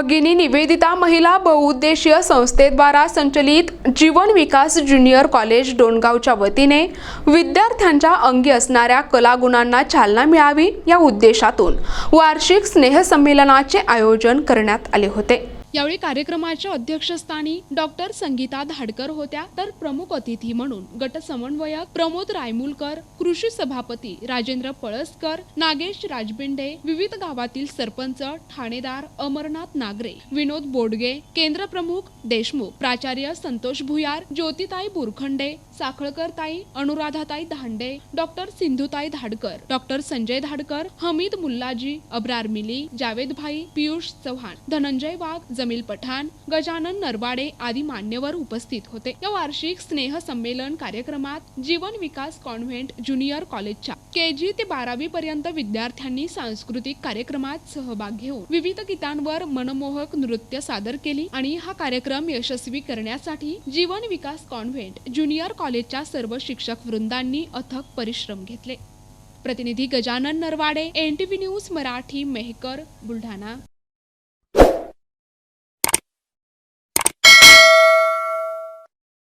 भगिनी निवेदिता महिला बहुउद्देशीय संस्थेद्वारा संचलित जीवन विकास ज्युनियर कॉलेज डोणगावच्या वतीने विद्यार्थ्यांच्या अंगी असणाऱ्या कलागुणांना चालना मिळावी या उद्देशातून वार्षिक स्नेहसंमेलनाचे आयोजन करण्यात आले होते. यावेळी कार्यक्रमाच्या अध्यक्षस्थानी डॉक्टर संगीता धाडकर होत्या तर प्रमुख अतिथी म्हणून गट समन्वयक प्रमोद रायमुलकर कृषी सभापती राजेंद्र पळसकर नागेश राजबिंडे विविध गावातील सरपंच ठाणेदार अमरनाथ नागरे विनोद बोडगे केंद्र प्रमुख देशमुख प्राचार्य संतोष भुयार ज्योतिताई बुरखंडे साखळकर ताई अनुराधाताई धांडे डॉक्टर सिंधुताई धाडकर डॉक्टर संजय धाडकर हमीद मुल्लाजी अब्रार मिली जावेद भाई पियुष चव्हाण धनंजय वाघ जमील पठाण गजानन नरवाडे आदी मान्यवर उपस्थित होते. या वार्षिक स्नेह संमेलन कार्यक्रमात जीवन विकास कॉन्व्हेंट ज्युनियर कॉलेजच्या के जी ते बारावी पर्यंत विद्यार्थ्यांनी सांस्कृतिक कार्यक्रमात सहभाग घेऊन विविध गीतांवर मनमोहक नृत्य सादर केली आणि हा कार्यक्रम यशस्वी करण्यासाठी जीवन विकास कॉन्व्हेंट ज्युनियर कॉलेजच्या सर्व शिक्षक वृंदांनी अथक परिश्रम घेतले. प्रतिनिधी गजानन नरवाडे एनटीव्ही न्यूज मराठी मेहकर बुलढाणा.